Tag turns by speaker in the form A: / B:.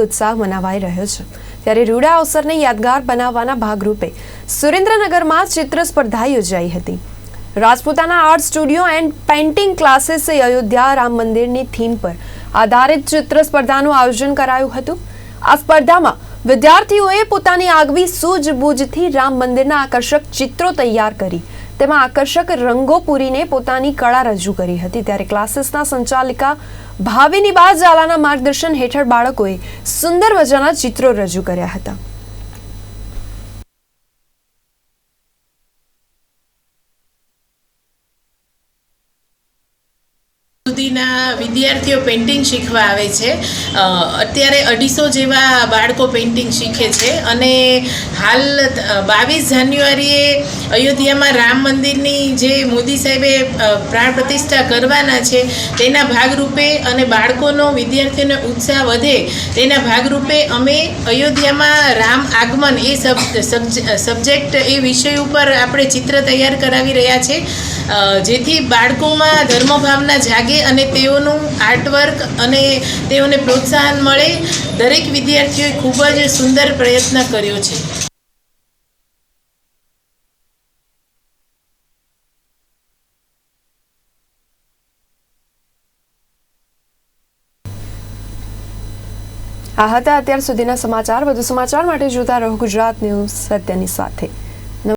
A: ઉત્સાહ મનાવાઈ રહ્યો છે. ત્યારે રૂડા અવસરને યાદગાર બનાવવાના ભાગરૂપે સુરેન્દ્રનગરમાં ચિત્ર સ્પર્ધા યોજાઈ હતી. Rajputana art studio and painting ક્લાસીસે Ayodhya Ram મંદિરની થીમ પર આધારિત ચિત્ર સ્પર્ધાનું આયોજન કરાયું હતું. આ સ્પર્ધામાં વિદ્યાર્થીઓએ પોતાની આગવી સૂઝબૂઝથી રામ મંદિરના આકર્ષક ચિત્રો તૈયાર કરી. તેમાં આકર્ષક રંગો પૂરીને પોતાની કળા રજૂ કરી હતી. ત્યારે ક્લાસીસના સંચાલિકા ભાવિની બા ઝાલાના માર્ગદર્શન હેઠળ બાળકોએ સુંદર મજાના ચિત્રો રજૂ કર્યા હતા.
B: સુધીના વિદ્યાર્થીઓ પેઇન્ટિંગ શીખવા આવે છે. અત્યારે અઢીસો જેવા બાળકો પેઇન્ટિંગ શીખે છે અને હાલ બાવીસ જાન્યુઆરીએ અયોધ્યામાં રામ મંદિરની જે મોદી સાહેબે પ્રાણ પ્રતિષ્ઠા કરવાના છે તેના ભાગરૂપે અને બાળકોનો વિદ્યાર્થીઓનો ઉત્સાહ વધે તેના ભાગરૂપે અમે અયોધ્યામાં રામ આગમન એ સબ સબ્જેક્ટ એ વિષય ઉપર આપણે ચિત્ર તૈયાર કરાવી રહ્યા છે. અ, જેથી બાળકોમાં ધર્મભાવના જાગે અને તેઓનું આર્ટવર્ક અને તેઓને પ્રોત્સાહન મળે, દરેક વિદ્યાર્થીઓએ ખૂબ જ સુંદર પ્રયત્ન કર્યો છે.
A: આ હતા અત્યાર સુધીના સમાચાર. વધુ સમાચાર માટે જોતા રહો ગુજરાત ન્યૂઝ સત્યની સાથે.